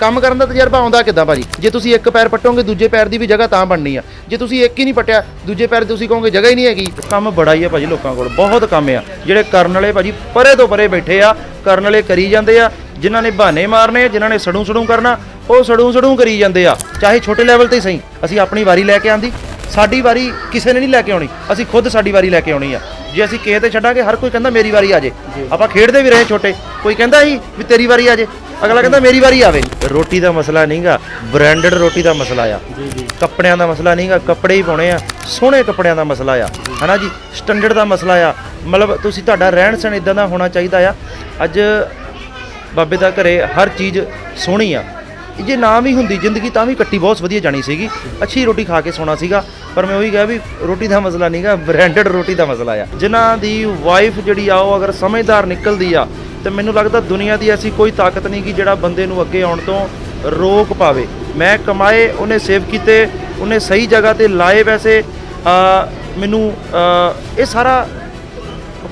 ਕੰਮ ਕਰਨ ਦਾ ਤਜਰਬਾ ਆਉਂਦਾ ਕਿੱਦਾਂ ਭਾਜੀ? ਜੇ ਤੁਸੀਂ ਇੱਕ ਪੈਰ ਪੱਟੋਗੇ ਦੂਜੇ ਪੈਰ ਦੀ ਵੀ ਜਗ੍ਹਾ ਤਾਂ ਬਣਨੀ ਆ। ਜੇ ਤੁਸੀਂ ਇੱਕ ਹੀ ਨਹੀਂ ਪੱਟਿਆ ਦੂਜੇ ਪੈਰ ਦੀ ਤੁਸੀਂ ਕਹੋਗੇ ਜਗ੍ਹਾ ਹੀ ਨਹੀਂ ਹੈਗੀ। ਕੰਮ ਬੜਾ ਹੀ ਆ ਭਾਜੀ ਲੋਕਾਂ ਕੋਲ ਬਹੁਤ ਕੰਮ ਆ। ਜਿਹੜੇ ਕਰਨ ਵਾਲੇ ਭਾਜੀ ਪਰੇ ਤੋਂ ਪਰੇ ਬੈਠੇ ਆ ਕਰਨ ਵਾਲੇ ਕਰੀ ਜਾਂਦੇ ਆ ਜਿਨ੍ਹਾਂ ਨੇ ਬਹਾਨੇ ਮਾਰਨੇ ਆ, ਜਿਨ੍ਹਾਂ ਨੇ ਸੜੂ ਸੜੂ ਕਰਨਾ ਉਹ ਸੜੂ ਸੜੂ ਕਰੀ ਜਾਂਦੇ ਆ। ਚਾਹੇ ਛੋਟੇ ਲੈਵਲ ਤੇ ਸਹੀ ਅਸੀਂ ਆਪਣੀ ਵਾਰੀ ਲੈ ਕੇ ਆਂਦੀ ਸਾਡੀ ਵਾਰੀ ਕਿਸੇ ਨੇ ਨਹੀਂ ਲੈ ਕੇ ਆਉਣੀ ਅਸੀਂ ਖੁਦ ਸਾਡੀ ਵਾਰੀ ਲੈ ਕੇ ਆਉਣੀ ਆ। ਜੇ ਅਸੀਂ ਕਿਸੇ ਤੇ ਛੱਡਾਂਗੇ ਹਰ ਕੋਈ ਕਹਿੰਦਾ ਮੇਰੀ ਵਾਰੀ ਆ ਜੇ। ਆਪਾਂ ਖੇਡਦੇ ਵੀ ਰਹੇ ਛੋਟੇ। ਕੋਈ ਕਹਿੰਦਾ ਸੀ ਵੀ ਤੇਰੀ ਵਾਰੀ ਆ ਜੇ। ਅਗਲਾ ਕਹਿੰਦਾ ਮੇਰੀ ਵਾਰੀ ਆਵੇ। ਰੋਟੀ ਦਾ ਮਸਲਾ ਨਹੀਂਗਾ। ਬ੍ਰਾਂਡਡ ਰੋਟੀ ਦਾ ਮਸਲਾ ਆ। ਜੀ ਜੀ। ਕੱਪੜਿਆਂ ਦਾ ਮਸਲਾ ਨਹੀਂਗਾ। ਕੱਪੜੇ ਹੀ ਪਾਉਣੇ ਆ। ਸੋਹਣੇ ਕੱਪੜਿਆਂ ਦਾ ਮਸਲਾ ਆ। ਹਨਾ ਜੀ? ਸਟੈਂਡਰਡ ਦਾ ਮਸਲਾ ਆ। ਮਤਲਬ ਤੁਸੀਂ ਤੁਹਾਡਾ ਰਹਿਣ ਸਹਿਣ ਇਦਾਂ ਦਾ ਹੋਣਾ ਚਾਹੀਦਾ ਆ। ਅੱਜ ਬਾਬੇ ਦਾ ਘਰੇ ਹਰ ਚੀਜ਼ ਸੋਹਣੀ ਆ। ਜੇ ਨਾ ਵੀ ਹੁੰਦੀ ਜ਼ਿੰਦਗੀ ਤਾਂ ਵੀ ਕੱਟੀ ਬਹੁਤ ਵਧੀਆ ਜਾਣੀ ਸੀਗੀ। ਅੱਛੀ ਰੋਟੀ ਖਾ ਕੇ ਸੋਣਾ ਸੀਗਾ, ਪਰ ਮੈਂ ਉਹੀ ਕਿਹਾ ਵੀ ਰੋਟੀ ਦਾ ਮਸਲਾ ਨਹੀਂਗਾ ਬ੍ਰਾਂਡਡ ਰੋਟੀ ਦਾ ਮਸਲਾ ਆ। ਜਿਨ੍ਹਾਂ ਦੀ ਵਾਈਫ ਜਿਹੜੀ ਆ, ਉਹ ਅਗਰ ਸਮਝਦਾਰ ਨਿਕਲਦੀ ਆ, ਤੇ ਮੈਨੂੰ ਲੱਗਦਾ ਦੁਨੀਆ ਦੀ ਐਸੀ ਕੋਈ ਤਾਕਤ ਨਹੀਂ ਕਿ ਜਿਹੜਾ ਬੰਦੇ ਨੂੰ ਅੱਗੇ ਆਉਣ ਤੋਂ ਰੋਕ ਪਾਵੇ। ਮੈਂ ਕਮਾਏ, ਉਹਨੇ ਸੇਵ ਕੀਤੇ, ਉਹਨੇ ਸਹੀ ਜਗ੍ਹਾ ਤੇ ਲਾਏ ਪੈਸੇ ਮੈਨੂੰ ਇਹ ਸਾਰਾ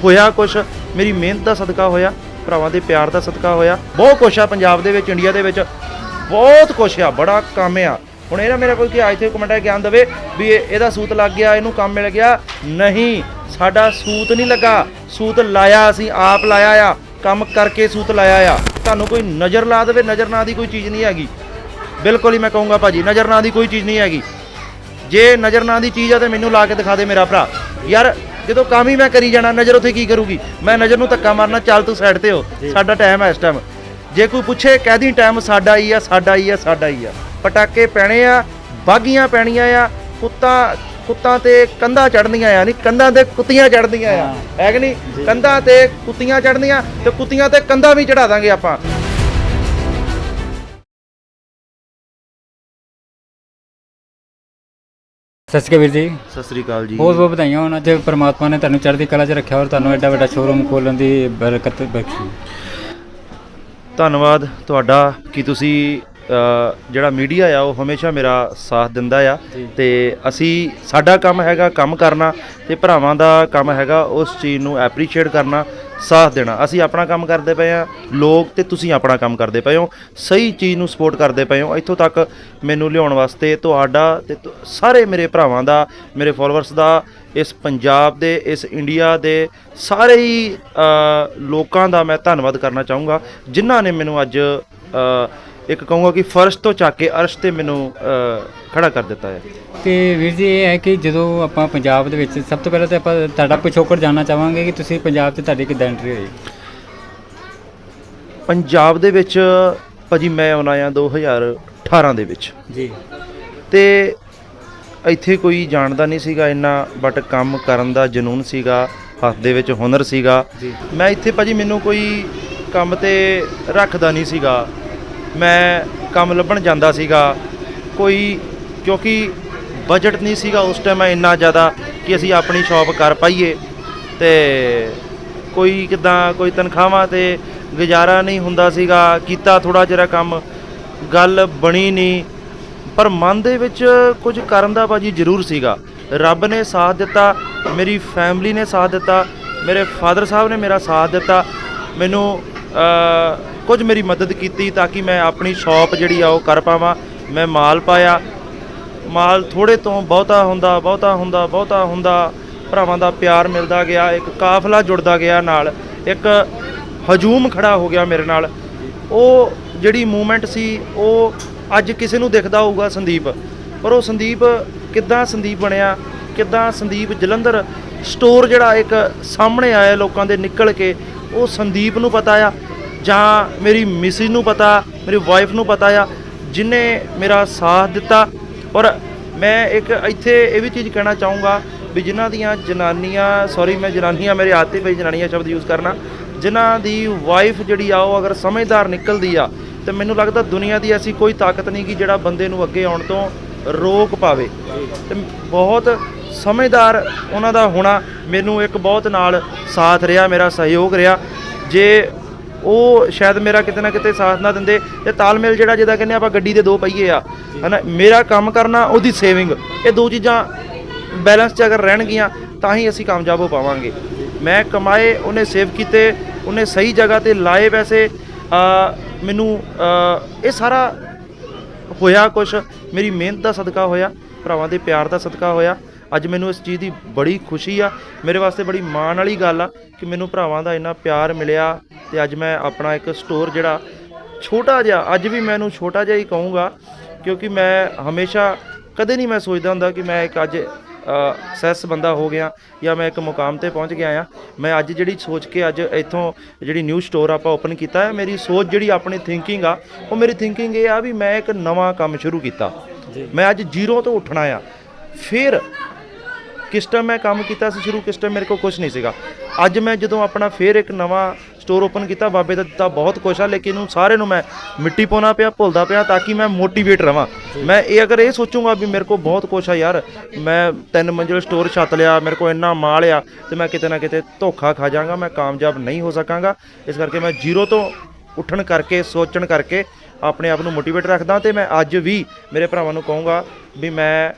ਹੋਇਆ ਕੁਛ। ਮੇਰੀ ਮਿਹਨਤ ਦਾ ਸਦਕਾ ਹੋਇਆ, ਭਰਾਵਾਂ ਦੇ ਪਿਆਰ ਦਾ ਸਦਕਾ ਹੋਇਆ। ਬਹੁਤ ਕੁਛ ਆ ਪੰਜਾਬ ਦੇ ਵਿੱਚ ਇੰਡੀਆ ਦੇ ਵਿੱਚ। ਬਹੁਤ ਕੁਛ ਆ ਬੜਾ ਕੰਮ ਆ। ਹੁਣ ਇਹ ਨਾ ਮੇਰੇ ਕੋਲ ਕਿ ਅੱਜ ਤੇ ਕਮੈਂਟ ਗਿਆਨ ਦੇਵੇ ਵੀ ਇਹ- ਇਹਦਾ ਸੂਤ ਲੱਗ ਗਿਆ ਇਹਨੂੰ ਕੰਮ ਮਿਲ ਗਿਆ। ਨਹੀਂ ਸਾਡਾ ਸੂਤ ਨਹੀਂ ਲੱਗਾ। ਸੂਤ ਲਾਇਆ ਅਸੀਂ ਆਪ ਲਾਇਆ ਆ। ਕੰਮ ਕਰਕੇ ਸੂਤ ਲਾਇਆ ਆ। ਤੁਹਾਨੂੰ ਕੋਈ ਨਜ਼ਰ ਲਾ ਦੇਵੇ ਨਜ਼ਰ ਨਾਂ ਦੀ ਕੋਈ ਚੀਜ਼ ਨਹੀਂ ਹੈਗੀ। ਬਿਲਕੁਲ ਹੀ ਮੈਂ ਕਹੂੰਗਾ ਭਾਜੀ ਨਜ਼ਰ ਨਾਂ ਦੀ ਕੋਈ ਚੀਜ਼ ਨਹੀਂ ਹੈਗੀ। ਜੇ ਨਜ਼ਰ ਨਾਂ ਦੀ ਚੀਜ਼ ਆ ਤੇ ਮੈਨੂੰ ਲਾ ਕੇ ਦਿਖਾ ਦੇ ਮੇਰਾ ਭਰਾ। ਯਾਰ ਜਦੋਂ ਕੰਮ ਹੀ ਮੈਂ ਕਰੀ ਜਾਣਾ ਨਜ਼ਰ ਉੱਥੇ ਕੀ ਕਰੂਗੀ? ਮੈਂ ਨਜ਼ਰ ਨੂੰ ਧੱਕਾ ਮਾਰਨਾ ਚੱਲ ਤੂੰ ਸਾਈਡ ਤੇ ਹੋ। ਸਾਡਾ ਟਾਈਮ ਹੈ ਇਸ ਟਾਈਮ ਜੇ ਕੋਈ ਪੁੱਛੇ ਕਹਿਦੀ ਟਾਈਮ ਸਾਡਾ ਹੀ ਆ ਸਾਡਾ ਹੀ ਆ ਸਾਡਾ ਹੀ ਆ। ਪਟਾਕੇ ਪੈਣੇ ਆ ਬਾਗੀਆਂ ਪੈਣੀਆਂ ਆ ਕੁੱਤਾ ਕੁੱਤਾਂ ਤੇ ਕੰਧਾਂ ਚੜਨੀਆਂ ਆ ਨਹੀਂ ਕੰਧਾਂ ਤੇ ਕੁੱਤੀਆਂ ਚੜਦੀਆਂ ਆ ਹੈ। ਕਿ ਨਹੀਂ? ਕੰਧਾਂ ਤੇ ਕੁੱਤੀਆਂ ਚੜਨੀਆਂ ਤੇ ਕੁੱਤੀਆਂ ਤੇ ਕੰਧਾਂ ਵੀ ਚੜਾ ਦਾਂਗੇ ਆਪਾਂ। ਸਤਿ ਸ਼੍ਰੀ ਅਕਾਲ ਵੀਰ ਜੀ। ਸਤਿ ਸ੍ਰੀ ਅਕਾਲ ਜੀ। ਬਹੁਤ ਬਹੁਤ ਵਧਾਈਆਂ ਹੋਣ। ਅੱਜ ਪ੍ਰਮਾਤਮਾ ਨੇ ਤੁਹਾਨੂੰ ਚੜ੍ਹਦੀ ਕਲਾ 'ਚ ਰੱਖਿਆ ਔਰ ਤੁਹਾਨੂੰ ਐਡਾ ਵੱਡਾ ਸ਼ੋਰੂਮ ਖੋਲਣ ਦੀ ਬਰਕਤ ਬਖਸ਼ੀ। ਧੰਨਵਾਦ ਤੁਹਾਡਾ ਕਿ ਤੁਸੀਂ ਜਿਹੜਾ ਮੀਡੀਆ ਆ ਉਹ ਹਮੇਸ਼ਾ ਮੇਰਾ ਸਾਥ ਦਿੰਦਾ ਆ। ਤੇ ਅਸੀਂ ਸਾਡਾ ਕੰਮ ਹੈਗਾ ਕੰਮ ਕਰਨਾ ਤੇ ਭਰਾਵਾਂ ਦਾ ਕੰਮ ਹੈਗਾ ਉਸ ਚੀਜ਼ ਨੂੰ ਐਪਰੀਸ਼ੀਏਟ ਕਰਨਾ ਸਾਥ ਦੇਣਾ। ਅਸੀਂ ਆਪਣਾ ਕੰਮ ਕਰਦੇ ਪਏ ਆ ਲੋਕ ਤੇ ਤੁਸੀਂ ਆਪਣਾ ਕੰਮ ਕਰਦੇ ਪਏ ਹੋ ਸਹੀ ਚੀਜ਼ ਨੂੰ ਸਪੋਰਟ ਕਰਦੇ ਪਏ ਹੋ। ਇੱਥੋਂ ਤੱਕ ਮੈਨੂੰ ਲਿਆਉਣ ਵਾਸਤੇ ਤੁਹਾਡਾ ਤੁ- ਸਾਰੇ ਮੇਰੇ ਭਰਾਵਾਂ ਦਾ ਮੇਰੇ ਫਾਲੋਅਰਸ ਦਾ ਇਸ ਪੰਜਾਬ ਦੇ ਇਸ ਇੰਡੀਆ ਦੇ ਸਾਰੇ ਹੀ ਲੋਕਾਂ ਦਾ ਮੈਂ ਧੰਨਵਾਦ ਕਰਨਾ ਚਾਹੂੰਗਾ ਜਿਨ੍ਹਾਂ ਨੇ ਮੈਨੂੰ ਅੱਜ ਇੱਕ ਕਹੂੰਗਾ ਕਿ ਫਰਸ਼ ਤੋਂ ਚੱਕ ਕੇ ਅਰਸ਼ ਤੇ ਮੈਨੂੰ ਖੜਾ ਕਰ ਦਿੱਤਾ ਹੈ। ਤੇ ਵੀਰ ਜੀ ਇਹ ਹੈ ਕਿ ਜਦੋਂ ਆਪਾਂ ਪੰਜਾਬ ਦੇ ਵਿੱਚ ਸਭ ਤੋਂ ਪਹਿਲਾਂ ਤਾਂ ਆਪਾਂ ਤੁਹਾਡਾ ਪਿਛੋਕੜ ਜਾਨਣਾ ਚਾਹਾਂਗੇ ਕਿ ਤੁਸੀਂ ਪੰਜਾਬ 'ਚ ਤੁਹਾਡੀ ਕਿੱਦਾਂ ਐਂਟਰੀ ਹੋਈ? ਪੰਜਾਬ ਦੇ ਵਿੱਚ ਭਾਜੀ ਮੈਂ ਆਉਣਾ ਆ 2018 ਦੇ ਵਿੱਚ। ਜੀ। ਤੇ ਇੱਥੇ ਕੋਈ ਜਾਣਦਾ ਨਹੀਂ ਸੀਗਾ ਇੰਨਾ ਬਟ ਕੰਮ ਕਰਨ ਦਾ ਜਨੂਨ ਸੀਗਾ ਹੱਥ ਦੇ ਵਿੱਚ ਹੁਨਰ ਸੀਗਾ। ਮੈਂ ਇੱਥੇ ਭਾਜੀ ਮੈਨੂੰ ਕੋਈ ਕੰਮ ਤੇ ਰੱਖਦਾ ਨਹੀਂ ਸੀਗਾ। ਮੈਂ ਕੰਮ ਲੱਭਣ ਜਾਂਦਾ ਸੀਗਾ। ਕੋਈ ਕਿਉਂਕਿ ਬਜਟ ਨਹੀਂ ਸੀਗਾ ਉਸ ਟਾਈਮ ਇੰਨਾ ਜ਼ਿਆਦਾ ਕਿ ਅਸੀਂ ਆਪਣੀ ਸ਼ਾਪ ਕਰ ਪਾਈਏ। ਤੇ ਕੋਈ ਕਿਦਾਂ ਕੋਈ ਤਨਖਾਹਾਂ ਤੇ ਗੁਜ਼ਾਰਾ ਨਹੀਂ ਹੁੰਦਾ ਸੀਗਾ। ਕੀਤਾ ਥੋੜਾ ਜਿਹਾ ਕੰਮ। ਗੱਲ ਬਣੀ ਨਹੀਂ। ਪਰ ਮਨ ਦੇ ਵਿੱਚ ਕੁਝ ਕਰਨ ਦਾ ਬਾਜ਼ੀ ਜ਼ਰੂਰ ਸੀਗਾ। ਰੱਬ ਨੇ ਸਾਥ ਦਿੱਤਾ, ਮੇਰੀ ਫੈਮਿਲੀ ਨੇ ਸਾਥ ਦਿੱਤਾ, ਮੇਰੇ ਫਾਦਰ ਸਾਹਿਬ ਨੇ ਮੇਰਾ ਸਾਥ ਦਿੱਤਾ, ਮੈਨੂੰ ਕੁਝ ਮੇਰੀ ਮਦਦ ਕੀਤੀ ਤਾਂ ਕਿ ਮੈਂ ਆਪਣੀ ਸ਼ਾਪ ਜਿਹੜੀ ਆ ਉਹ ਕਰ ਪਾਵਾਂ, ਮੈਂ ਮਾਲ ਪਾਇਆ। ਮਾਲ ਥੋੜੇ ਤੋਂ ਬਹੁਤਾ ਹੁੰਦਾ ਬਹੁਤਾ ਹੁੰਦਾ ਬਹੁਤਾ ਹੁੰਦਾ, ਭਰਾਵਾਂ ਦਾ ਪਿਆਰ ਮਿਲਦਾ ਗਿਆ, ਇੱਕ ਕਾਫਲਾ ਜੁੜਦਾ ਗਿਆ ਨਾਲ, ਇੱਕ ਹਜੂਮ ਖੜਾ ਹੋ ਗਿਆ ਮੇਰੇ ਨਾਲ। ਉਹ ਜਿਹੜੀ ਮੂਵਮੈਂਟ ਸੀ, ਉਹ ਅੱਜ ਕਿਸੇ ਨੂੰ ਦਿਖਦਾ ਹੋਊਗਾ ਸੰਦੀਪ। ਪਰ ਉਹ ਸੰਦੀਪ ਕਿੱਦਾਂ ਸੰਦੀਪ ਬਣਿਆ, ਕਿੱਦਾਂ ਸੰਦੀਪ ਜਲੰਧਰ ਸਟੋਰ ਜਿਹੜਾ ਇੱਕ ਸਾਹਮਣੇ ਆਇਆ ਲੋਕਾਂ ਦੇ ਨਿਕਲ ਕੇ, ਉਹ ਸੰਦੀਪ ਨੂੰ ਪਤਾ ਆ, ਜਾਂ ਮੇਰੀ ਮਿਸਿਸ ਨੂੰ ਪਤਾ, ਮੇਰੀ ਵਾਈਫ ਨੂੰ ਪਤਾ ਆ, ਜਿਨੇ ਮੇਰਾ ਸਾਥ ਦਿੱਤਾ। ਔਰ ਮੈਂ ਇੱਕ ਇੱਥੇ ਇਹ ਵੀ ਚੀਜ਼ ਕਹਿਣਾ ਚਾਹੂੰਗਾ ਵੀ ਜਿਨ੍ਹਾਂ ਦੀਆਂ ਜਨਾਨੀਆਂ ਸੌਰੀ ਮੈਂ ਜਨਾਨੀਆਂ, ਮੇਰੇ ਹੱਥ ਤੇ ਪਈ ਜਨਾਨੀਆਂ ਸ਼ਬਦ ਯੂਜ਼ ਕਰਨਾ, ਜਿਨ੍ਹਾਂ ਦੀ ਵਾਈਫ ਜਿਹੜੀ ਆ, ਉਹ ਅਗਰ ਸਮਝਦਾਰ ਨਿਕਲਦੀ ਆ ਤੇ ਮੈਨੂੰ ਲੱਗਦਾ ਦੁਨੀਆ ਦੀ ਐਸੀ ਕੋਈ ਤਾਕਤ ਨਹੀਂ ਕਿ ਜਿਹੜਾ ਬੰਦੇ ਨੂੰ ਅੱਗੇ ਆਉਣ ਤੋਂ ਰੋਕ ਪਾਵੇ। ਤੇ ਬਹੁਤ ਸਮਝਦਾਰ ਉਹਨਾਂ ਦਾ ਹੋਣਾ ਮੈਨੂੰ ਇੱਕ ਬਹੁਤ ਨਾਲ ਸਾਥ ਰਿਹਾ, ਮੇਰਾ ਸਹਿਯੋਗ ਰਿਹਾ। ਜੇ ਉਹ ਸ਼ਾਇਦ ਮੇਰਾ ਕਿਤੇ ਨਾ ਕਿਤੇ ਸਾਥ ਨਾ ਦਿੰਦੇ, ਤੇ ਤਾਲਮੇਲ ਜਿਹੜਾ ਜਿਹਦਾ ਕਹਿੰਦੇ ਆਪਾਂ ਗੱਡੀ ਦੇ ਦੋ ਪਹੀਏ ਆ, ਹਨਾ, ਮੇਰਾ ਕੰਮ ਕਰਨਾ, ਉਹਦੀ ਸੇਵਿੰਗ ਇਹ ਦੋ ਚੀਜ਼ਾਂ ਬੈਲੈਂਸ 'ਚ ਅਗਰ ਰਹਿਣਗੀਆਂ, ਤਾਂ ਹੀ ਅਸੀਂ ਕਾਮਯਾਬ ਹੋ ਪਾਵਾਂਗੇ। ਮੈਂ ਕਮਾਏ, ਉਹਨੇ ਸੇਵ ਕੀਤੇ, ਉਹਨੇ ਸਹੀ ਜਗ੍ਹਾ ਤੇ ਲਾਏ ਪੈਸੇ ਮੈਨੂੰ ਇਹ ਸਾਰਾ ਹੋਇਆ ਕੁਛ। ਮੇਰੀ ਮਿਹਨਤ ਦਾ ਸਦਕਾ ਹੋਇਆ, ਭਰਾਵਾਂ ਦੇ ਪਿਆਰ ਦਾ ਸਦਕਾ ਹੋਇਆ। ਅੱਜ ਮੈਨੂੰ ਇਸ ਚੀਜ਼ ਦੀ ਬੜੀ ਖੁਸ਼ੀ ਆ। ਮੇਰੇ ਵਾਸਤੇ ਬੜੀ ਮਾਣ ਵਾਲੀ ਗੱਲ ਆ ਕਿ ਮੈਨੂੰ ਭਰਾਵਾਂ ਦਾ ਇੰਨਾ ਪਿਆਰ ਮਿਲਿਆ ਤੇ ਅੱਜ ਮੈਂ ਆਪਣਾ ਇੱਕ ਸਟੋਰ ਜਿਹੜਾ ਛੋਟਾ ਜਿਹਾ, ਅੱਜ ਵੀ ਮੈਨੂੰ ਛੋਟਾ ਜਿਹਾ ਹੀ ਕਹੂੰਗਾ, ਕਿਉਂਕਿ ਮੈਂ ਹਮੇਸ਼ਾ ਕਦੇ ਨਹੀਂ ਮੈਂ ਸੋਚਦਾ ਹੁੰਦਾ ਕਿ ਮੈਂ ਇੱਕ ਅੱਜ ਸੈਸ ਬੰਦਾ ਹੋ ਗਿਆ ਜਾਂ ਮੈਂ ਇੱਕ ਮੁਕਾਮ ਤੇ ਪਹੁੰਚ ਗਿਆ ਆ ਮੈਂ ਅੱਜ ਜਿਹੜੀ ਸੋਚ ਕੇ ਅੱਜ ਇੱਥੋਂ ਜਿਹੜੀ ਨਿਊ ਸਟੋਰ ਆਪਾਂ ਓਪਨ ਕੀਤਾ ਹੈ ਮੇਰੀ ਸੋਚ ਜਿਹੜੀ ਆਪਣੀ ਥਿੰਕਿੰਗ ਆ ਉਹ ਮੇਰੀ ਥਿੰਕਿੰਗ ਇਹ ਆ ਵੀ ਮੈਂ ਇੱਕ ਨਵਾਂ ਕੰਮ ਸ਼ੁਰੂ ਕੀਤਾ। ਮੈਂ ਅੱਜ ਜ਼ੀਰੋ ਤੋਂ ਉੱਠਣਾ ਆ। ਫਿਰ ਕਿਸ ਟਾਈਮ ਮੈਂ ਕੰਮ ਕੀਤਾ ਸੀ ਸ਼ੁਰੂ ਕਿਸ ਟਾਈਮ ਮੇਰੇ ਕੋਲ ਕੁਝ ਨਹੀਂ ਸੀਗਾ। ਅੱਜ ਮੈਂ ਜਦੋਂ ਆਪਣਾ ਫੇਰ ਇੱਕ ਨਵਾਂ ਸਟੋਰ ਓਪਨ ਕੀਤਾ, ਬਾਬੇ ਦਾ ਦਿੱਤਾ ਬਹੁਤ ਕੁਛ ਆ, ਲੇਕਿਨ ਉਹ ਸਾਰੇ ਨੂੰ ਮੈਂ ਮਿੱਟੀ ਪਾਉਣਾ ਪਿਆ, ਭੁੱਲਦਾ ਪਿਆ ਤਾਂ ਕਿ ਮੈਂ ਮੋਟੀਵੇਟ ਰਵਾਂ। ਮੈਂ ਇਹ ਅਗਰ ਇਹ ਸੋਚੂੰਗਾ ਵੀ ਮੇਰੇ ਕੋਲ ਬਹੁਤ ਕੁਛ ਆ ਯਾਰ, ਮੈਂ ਤਿੰਨ ਮੰਜ਼ਿਲ ਸਟੋਰ ਛੱਤ ਲਿਆ, ਮੇਰੇ ਕੋਲ ਇੰਨਾ ਮਾਲ ਆ, ਤੇ ਮੈਂ ਕਿਤੇ ਨਾ ਕਿਤੇ ਧੋਖਾ ਖਾ ਜਾਵਾਂਗਾ, ਮੈਂ ਕਾਮਯਾਬ ਨਹੀਂ ਹੋ ਸਕਾਂਗਾ। ਇਸ ਕਰਕੇ ਮੈਂ ਜ਼ੀਰੋ ਤੋਂ ਉੱਠਣ ਕਰਕੇ, ਸੋਚਣ ਕਰਕੇ ਆਪਣੇ ਆਪ ਨੂੰ ਮੋਟੀਵੇਟ ਰੱਖਦਾ ਤੇ ਮੈਂ ਅੱਜ ਵੀ ਮੇਰੇ ਭਰਾਵਾਂ ਨੂੰ ਕਹੂੰਗਾ ਵੀ ਮੈਂ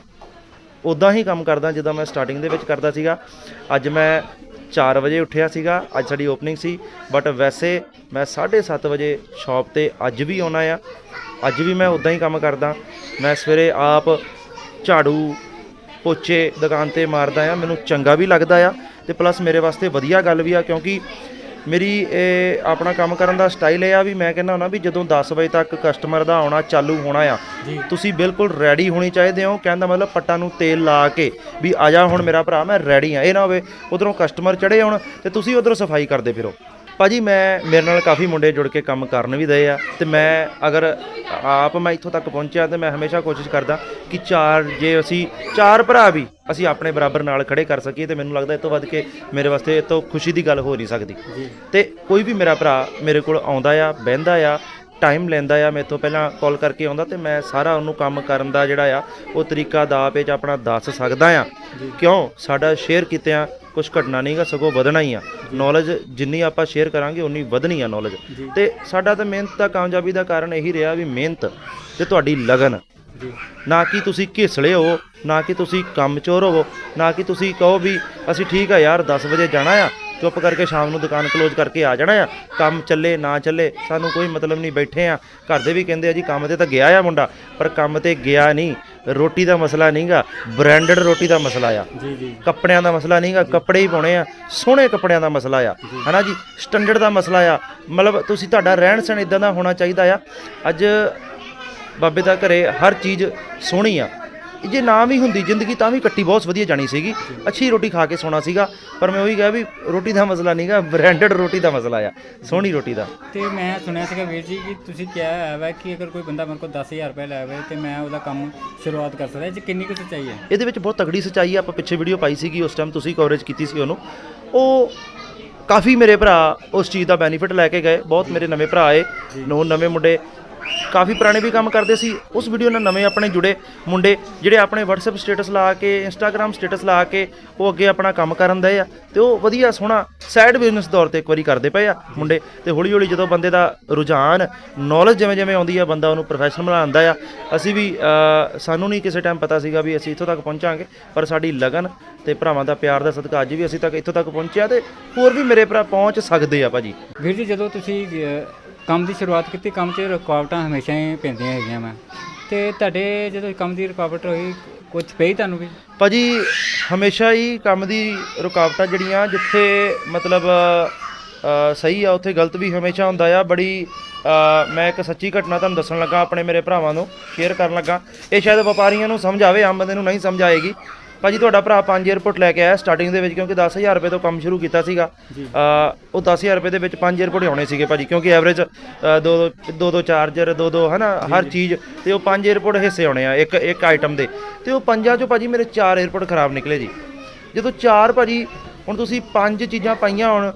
ਉਦਾਂ ਹੀ ਕੰਮ ਕਰਦਾ ਜਿੱਦਾਂ ਮੈਂ ਸਟਾਰਟਿੰਗ ਦੇ ਵਿੱਚ ਕਰਦਾ ਸੀਗਾ। ਅੱਜ ਮੈਂ 4 ਵਜੇ ਉੱਠਿਆ ਸੀਗਾ, ਅੱਜ ਸਾਡੀ ਓਪਨਿੰਗ ਸੀ ਬਟ ਵੈਸੇ ਮੈਂ 7:30 ਵਜੇ ਸ਼ਾਪ ਤੇ ਅੱਜ ਵੀ ਆਉਣਾ ਆ, ਅੱਜ ਵੀ ਮੈਂ ਉਦਾਂ ਹੀ ਕੰਮ ਕਰਦਾ, ਮੈਂ ਸਵੇਰੇ ਆਪ ਝਾੜੂ ਪੋਚੇ ਦੁਕਾਨ ਤੇ ਮਾਰਦਾ ਆ, ਮੈਨੂੰ ਚੰਗਾ ਵੀ ਲੱਗਦਾ ਆ, ਤੇ ਪਲੱਸ ਮੇਰੇ ਵਾਸਤੇ ਵਧੀਆ ਗੱਲ ਵੀ ਆ, ਕਿਉਂਕਿ ਮੇਰੀ ਇਹ ਆਪਣਾ ਕੰਮ ਕਰਨ ਦਾ ਸਟਾਈਲ ਇਹ ਆ ਵੀ ਮੈਂ ਕਹਿੰਦਾ ਹੁੰਦਾ ਵੀ ਜਦੋਂ 10 ਵਜੇ ਤੱਕ ਕਸਟਮਰ ਦਾ ਆਉਣਾ ਚਾਲੂ ਹੋਣਾ ਆ ਤੁਸੀਂ ਬਿਲਕੁਲ ਰੈਡੀ ਹੋਣੀ ਚਾਹੀਦੇ ਹੋ ਕਹਿੰਦਾ ਮਤਲਬ ਪੱਟਾਂ ਨੂੰ ਤੇਲ ਲਾ ਕੇ ਵੀ ਆ ਜਾ ਹੁਣ ਮੇਰਾ ਭਰਾ ਮੈਂ ਰੈਡੀ ਆ। ਇਹ ਨਾ ਹੋਵੇ ਉਧਰੋਂ ਕਸਟਮਰ ਚੜੇ ਆਉਣ ਤੇ ਤੁਸੀਂ ਉਧਰੋਂ ਸਫ਼ਾਈ ਕਰਦੇ ਫਿਰੋ। ਭਾਜੀ ਮੈਂ ਮੇਰੇ ਨਾਲ ਕਾਫੀ ਮੁੰਡੇ ਜੁੜ ਕੇ ਕੰਮ ਕਰਨ ਵੀ ਦਏ ਆ ਤੇ ਮੈਂ ਅਗਰ ਆਪ ਮੈਂ ਇੱਥੋਂ ਤੱਕ ਪਹੁੰਚਿਆ ਤੇ ਮੈਂ ਹਮੇਸ਼ਾ ਕੋਸ਼ਿਸ਼ ਕਰਦਾ ਕਿ ਚਾਰ ਜੇ ਅਸੀਂ ਚਾਰ ਭਰਾ ਵੀ ਅਸੀਂ ਆਪਣੇ ਬਰਾਬਰ ਨਾਲ ਖੜੇ ਕਰ ਸਕੀਏ ਤੇ ਮੈਨੂੰ ਲੱਗਦਾ ਇਹ ਤੋਂ ਵੱਧ ਕੇ ਮੇਰੇ ਵਾਸਤੇ ਇਹ ਤੋਂ ਖੁਸ਼ੀ ਦੀ ਗੱਲ ਹੋ ਨਹੀਂ ਸਕਦੀ। ਤੇ ਕੋਈ ਵੀ ਮੇਰਾ ਭਰਾ ਮੇਰੇ ਕੋਲ ਆਉਂਦਾ ਆ ਬਹਿੰਦਾ ਆ ਟਾਈਮ ਲੈਂਦਾ ਆ ਮੇਰੇ ਤੋਂ ਪਹਿਲਾਂ ਕਾਲ ਕਰਕੇ ਆਉਂਦਾ ਤੇ ਮੈਂ ਸਾਰਾ ਉਹਨੂੰ ਕੰਮ ਕਰਨ ਦਾ ਜਿਹੜਾ ਆ ਉਹ ਤਰੀਕਾ ਦਾ ਪੇਜ ਆਪਣਾ ਦੱਸ ਸਕਦਾ ਆ। ਕਿਉਂ? ਸਾਡਾ ਸ਼ੇਅਰ ਕੀਤਿਆਂ ਕੁਝ ਘਟਣਾ ਨਹੀਂਗਾ ਸਗੋਂ ਵਧਣਾ ਹੀ ਆ। ਨੌਲੇਜ ਜਿੰਨੀ ਆਪਾਂ ਸ਼ੇਅਰ ਕਰਾਂਗੇ ਉਨੀ ਵਧਣੀ ਆ ਨੌਲੇਜ। ਤੇ ਸਾਡਾ ਤਾਂ ਮਿਹਨਤ ਦਾ ਕਾਮਯਾਬੀ ਦਾ ਕਾਰਨ ਇਹੀ ਰਿਹਾ ਵੀ ਮਿਹਨਤ ਤੇ ਤੁਹਾਡੀ ਲਗਨ। ਨਾ ਕਿ ਤੁਸੀਂ ਘਿਸਲੇ ਹੋ ਨਾ ਕਿ ਤੁਸੀਂ ਕੰਮ ਚੋਰ ਹੋਵੋ ਨਾ ਕਿ ਤੁਸੀਂ ਕਹੋ ਵੀ ਅਸੀਂ ਠੀਕ ਆ ਯਾਰ 10 ਵਜੇ ਜਾਣਾ ਆ ਚੁੱਪ ਕਰਕੇ ਸ਼ਾਮ ਨੂੰ ਦੁਕਾਨ ਕਲੋਜ਼ ਕਰਕੇ ਆ ਜਾਣਾ ਆ। ਕੰਮ ਚੱਲੇ ਨਾ ਚੱਲੇ ਸਾਨੂੰ ਕੋਈ ਮਤਲਬ ਨਹੀਂ ਬੈਠੇ ਆ। ਘਰ ਦੇ ਵੀ ਕਹਿੰਦੇ ਆ ਜੀ ਕੰਮ ਤੇ ਤਾਂ ਗਿਆ ਆ ਮੁੰਡਾ ਪਰ ਕੰਮ ਤੇ ਗਿਆ ਨਹੀਂ। ਰੋਟੀ ਦਾ ਮਸਲਾ ਨਹੀਂਗਾ ਬ੍ਰਾਂਡਡ ਰੋਟੀ ਦਾ ਮਸਲਾ ਆ। ਜੀ ਜੀ। ਕੱਪੜਿਆਂ ਦਾ ਮਸਲਾ ਨਹੀਂਗਾ ਕੱਪੜੇ ਹੀ ਪਾਉਣੇ ਆ ਸੋਹਣੇ ਕੱਪੜਿਆਂ ਦਾ ਮਸਲਾ ਆ। ਹਨਾ ਜੀ? ਸਟੈਂਡਰਡ ਦਾ ਮਸਲਾ ਆ। ਮਤਲਬ ਤੁਸੀਂ ਤੁਹਾਡਾ ਰਹਿਣ ਸਹਿਣ ਇਦਾਂ ਦਾ ਹੋਣਾ ਚਾਹੀਦਾ ਆ। ਅੱਜ ਬਾਬੇ ਦਾ ਘਰੇ ਹਰ ਚੀਜ਼ ਸੋਹਣੀ ਆ। ਜੇ ਨਾ ਵੀ ਹੁੰਦੀ ਜ਼ਿੰਦਗੀ ਤਾਂ ਵੀ ਕੱਟੀ ਬਹੁਤ ਵਧੀਆ ਜਾਣੀ ਸੀਗੀ। ਅੱਛੀ ਰੋਟੀ ਖਾ ਕੇ ਸੋਣਾ ਸੀਗਾ ਪਰ ਮੈਂ ਉਹੀ ਕਿਹਾ ਵੀ ਰੋਟੀ ਦਾ ਮਸਲਾ ਨਹੀਂਗਾ ਬ੍ਰਾਂਡਡ ਰੋਟੀ ਦਾ ਮਸਲਾ ਆ ਸੋਹਣੀ ਰੋਟੀ ਦਾ। ਤੇ ਮੈਂ ਸੁਣਿਆ ਸੀਗਾ ਵੀਰ ਜੀ ਕਿ ਤੁਸੀਂ ਕਿਹਾ ਹੈ ਵਾ ਕਿ ਅਗਰ ਕੋਈ ਬੰਦਾ ਮੇਰੇ ਕੋਲ 10000 ਰੁਪਏ ਲੈਵੇ ਤੇ ਮੈਂ ਉਹਦਾ ਕੰਮ ਸ਼ੁਰੂਆਤ ਕਰ ਸਕਦਾ। ਇਹ ਕਿੰਨੀ ਕੁ ਸੱਚਾਈ ਹੈ? ਇਹਦੇ ਵਿੱਚ ਬਹੁਤ ਤਗੜੀ ਸੱਚਾਈ ਆ ਆਪਾਂ ਪਿੱਛੇ ਵੀਡੀਓ ਪਾਈ ਸੀਗੀ ਉਸ ਟਾਈਮ ਤੁਸੀਂ ਕਵਰੇਜ ਕੀਤੀ ਸੀ ਉਹਨੂੰ। ਉਹ ਕਾਫੀ ਮੇਰੇ ਭਰਾ ਉਸ ਚੀਜ਼ ਦਾ ਬੈਨੀਫਿਟ ਲੈ ਕੇ ਗਏ ਬਹੁਤ ਮੇਰੇ ਨਵੇਂ ਭਰਾ ਆਏ ਨੋ ਨਵੇਂ ਮੁੰਡੇ ਕਾਫੀ ਪੁਰਾਣੇ ਵੀ ਕੰਮ ਕਰਦੇ ਸੀ। ਉਸ ਵੀਡੀਓ ਨਾਲ ਨਵੇਂ ਆਪਣੇ ਜੁੜੇ ਮੁੰਡੇ ਜਿਹੜੇ ਆਪਣੇ WhatsApp ਸਟੇਟਸ ਲਾ ਕੇ, Instagram ਸਟੇਟਸ ਲਾ ਕੇ ਉਹ ਅੱਗੇ ਆਪਣਾ ਕੰਮ ਕਰਨ ਦੇ ਆ। ਤੇ ਉਹ ਵਧੀਆ ਸੋਹਣਾ ਸਾਈਡ ਬਿਜ਼ਨਸ ਤੌਰ ਤੇ ਇੱਕ ਵਾਰੀ ਕਰਦੇ ਪਏ ਆ ਮੁੰਡੇ। ਤੇ ਹੌਲੀ ਹੌਲੀ ਜਦੋਂ ਬੰਦੇ ਦਾ ਰੁਝਾਨ ਨੌਲੇਜ ਜਿਵੇਂ ਜਿਵੇਂ ਆਉਂਦੀ ਆ, ਬੰਦਾ ਉਹਨੂੰ ਪ੍ਰੋਫੈਸ਼ਨਲ ਬਣਾਉਂਦਾ ਆ। ਅਸੀਂ ਵੀ ਸਾਨੂੰ ਨਹੀਂ ਕਿਸੇ ਟਾਈਮ ਪਤਾ ਸੀਗਾ ਵੀ ਅਸੀਂ ਇੱਥੋਂ ਤੱਕ ਪਹੁੰਚਾਂਗੇ, ਪਰ ਸਾਡੀ ਲਗਨ ਤੇ ਭਰਾਵਾਂ ਦਾ ਪਿਆਰ ਦਾ ਸਦਕਾ ਅੱਜ ਵੀ ਅਸੀਂ ਤੱਕ ਇੱਥੋਂ ਤੱਕ ਪਹੁੰਚਿਆ ਤੇ ਹੋਰ ਵੀ ਮੇਰੇ ਭਰਾ ਪਹੁੰਚ ਸਕਦੇ ਆ ਭਾਜੀ। ਵੀਰ ਜੀ, ਜਦੋਂ ਤੁਸੀਂ ਕੰਮ ਦੀ ਸ਼ੁਰੂਆਤ ਕੀਤੀ, ਕੰਮ 'ਚ ਰੁਕਾਵਟਾਂ ਹਮੇਸ਼ਾ ਹੀ ਪੈਂਦੀਆਂ ਹੈਗੀਆਂ ਮੈਂ ਤੇ ਤੁਹਾਡੇ ਜਦੋਂ ਕੰਮ ਦੀ ਰੁਕਾਵਟ ਹੋਈ ਕੁਝ ਪਈ ਤੁਹਾਨੂੰ ਵੀ? ਭਾਜੀ, ਹਮੇਸ਼ਾ ਹੀ ਕੰਮ ਦੀ ਰੁਕਾਵਟਾਂ ਜਿਹੜੀਆਂ, ਜਿੱਥੇ ਮਤਲਬ ਸਹੀ ਆ, ਉੱਥੇ ਗਲਤ ਵੀ ਹਮੇਸ਼ਾ ਹੁੰਦਾ ਆ। ਬੜੀ ਮੈਂ ਇੱਕ ਸੱਚੀ ਘਟਨਾ ਤੁਹਾਨੂੰ ਦੱਸਣ ਲੱਗਾ, ਆਪਣੇ ਮੇਰੇ ਭਰਾਵਾਂ ਨੂੰ ਸ਼ੇਅਰ ਕਰਨ ਲੱਗਾ। ਇਹ ਸ਼ਾਇਦ ਵਪਾਰੀਆਂ ਨੂੰ ਸਮਝ ਆਵੇ, ਆਮ ਬੰਦੇ ਨੂੰ ਨਹੀਂ ਸਮਝ ਆਏਗੀ। ਭਾਜੀ ਤੁਹਾਡਾ ਭਰਾ ਪੰਜ ਏਅਰਪੋਰਟ ਲੈ ਕੇ ਆਇਆ ਸਟਾਰਟਿੰਗ ਦੇ ਵਿੱਚ ਕਿਉਂਕਿ 10000 ਰੁਪਏ ਤੋਂ ਕੰਮ ਸ਼ੁਰੂ ਕੀਤਾ ਸੀਗਾ। ਉਹ 10000 ਰੁਪਏ ਦੇ ਵਿੱਚ ਪੰਜ ਏਅਰਪੋਰਟ ਆਉਣੇ ਸੀਗੇ ਭਾਜੀ ਕਿਉਂਕਿ ਐਵਰੇਜ ਦੋ ਦੋ ਦੋ ਚਾਰਜਰ ਦੋ ਦੋ ਹਨਾ ਹਰ ਚੀਜ਼ ਤੇ ਉਹ ਪੰਜ ਏਅਰਪੋਰਟ ਹਿੱਸੇ ਆਉਣੇ ਆ ਇੱਕ ਇੱਕ ਆਈਟਮ ਦੇ। ਤੇ ਉਹ ਪੰਜਾਂ ਚੋਂ ਭਾਜੀ ਮੇਰੇ ਚਾਰ ਏਅਰਪੋਰਟ ਖਰਾਬ ਨਿਕਲੇ ਜੀ। ਜਦੋਂ ਚਾਰ ਭਾਜੀ ਹੁਣ ਤੁਸੀਂ ਪੰਜ ਚੀਜ਼ਾਂ ਪਾਈਆਂ ਹੋਣ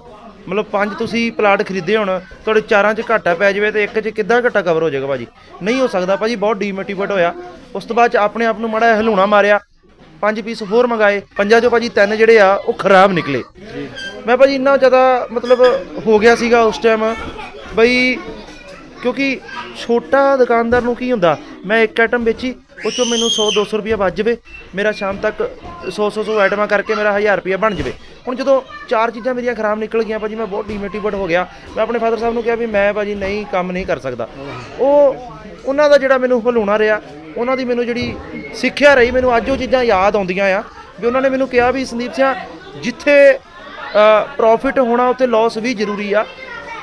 ਮਤਲਬ ਪੰਜ ਤੁਸੀਂ ਪਲਾਟ ਖਰੀਦੇ ਹੋਣ ਤੁਹਾਡੇ ਚਾਰਾਂ 'ਚ ਘਾਟਾ ਪੈ ਜਾਵੇ ਤੇ ਇੱਕ 'ਚ ਕਿੱਦਾਂ ਘਾਟਾ ਕਵਰ ਹੋ ਜਾਏਗਾ ਭਾਜੀ? ਨਹੀਂ ਹੋ ਸਕਦਾ ਭਾਜੀ ਬਹੁਤ ਡੀਮੋਟੀਵੇਟ ਹੋਇਆ। ਉਸ ਤੋਂ ਬਾਅਦ ਆਪਣੇ ਆਪ ਨੂੰ ਮੜਾ ਹਲੂਣਾ ਮਾਰਿਆ। ਪੰਜ ਪੀਸ ਹੋਰ ਮੰਗਾਏ ਪੰਜਾਂ 'ਚੋਂ ਭਾਜੀ ਤਿੰਨ ਜਿਹੜੇ ਆ ਉਹ ਖਰਾਬ ਨਿਕਲੇ। ਮੈਂ ਭਾਜੀ ਇੰਨਾ ਜ਼ਿਆਦਾ ਮਤਲਬ ਹੋ ਗਿਆ ਸੀਗਾ ਉਸ ਟਾਈਮ ਬਈ ਕਿਉਂਕਿ ਛੋਟਾ ਦੁਕਾਨਦਾਰ ਨੂੰ ਕੀ ਹੁੰਦਾ ਮੈਂ ਇੱਕ ਆਈਟਮ ਵੇਚੀ ਉਹ ਚੋਂ ਮੈਨੂੰ 100 200 ਰੁਪਏ ਬਚ ਜਾਵੇ। ਮੇਰਾ ਸ਼ਾਮ ਤੱਕ 100 100 100 ਆਈਟਮਾਂ ਕਰਕੇ ਮੇਰਾ 1000 ਰੁਪਏ ਬਣ ਜਾਵੇ। ਹੁਣ ਜਦੋਂ ਚਾਰ ਚੀਜ਼ਾਂ ਮੇਰੀਆਂ ਖਰਾਬ ਨਿਕਲ ਗਈਆਂ ਭਾਜੀ ਮੈਂ ਬਹੁਤ ਡੀਮੋਟੀਵੇਟ ਹੋ ਗਿਆ। ਮੈਂ ਆਪਣੇ ਫਾਦਰ ਸਾਹਿਬ ਨੂੰ ਕਿਹਾ ਵੀ ਮੈਂ ਭਾਜੀ ਨਹੀਂ ਕੰਮ ਨਹੀਂ ਕਰ ਸਕਦਾ। ਉਹ ਉਹਨਾਂ ਦਾ ਜਿਹੜਾ ਮੈਨੂੰ ਹਲੂਣਾ ਰਿਹਾ ਉਹਨਾਂ ਦੀ ਮੈਨੂੰ ਜਿਹੜੀ ਸਿੱਖਿਆ ਰਹੀ ਮੈਨੂੰ ਅੱਜ ਉਹ ਚੀਜ਼ਾਂ ਯਾਦ ਆਉਂਦੀਆਂ ਆ। ਵੀ ਉਹਨਾਂ ਨੇ ਮੈਨੂੰ ਕਿਹਾ ਵੀ ਸੰਦੀਪ ਸਿੰਘ ਜਿੱਥੇ ਪ੍ਰੋਫਿਟ ਹੋਣਾ ਉੱਥੇ ਲਾਸ ਵੀ ਜ਼ਰੂਰੀ ਆ।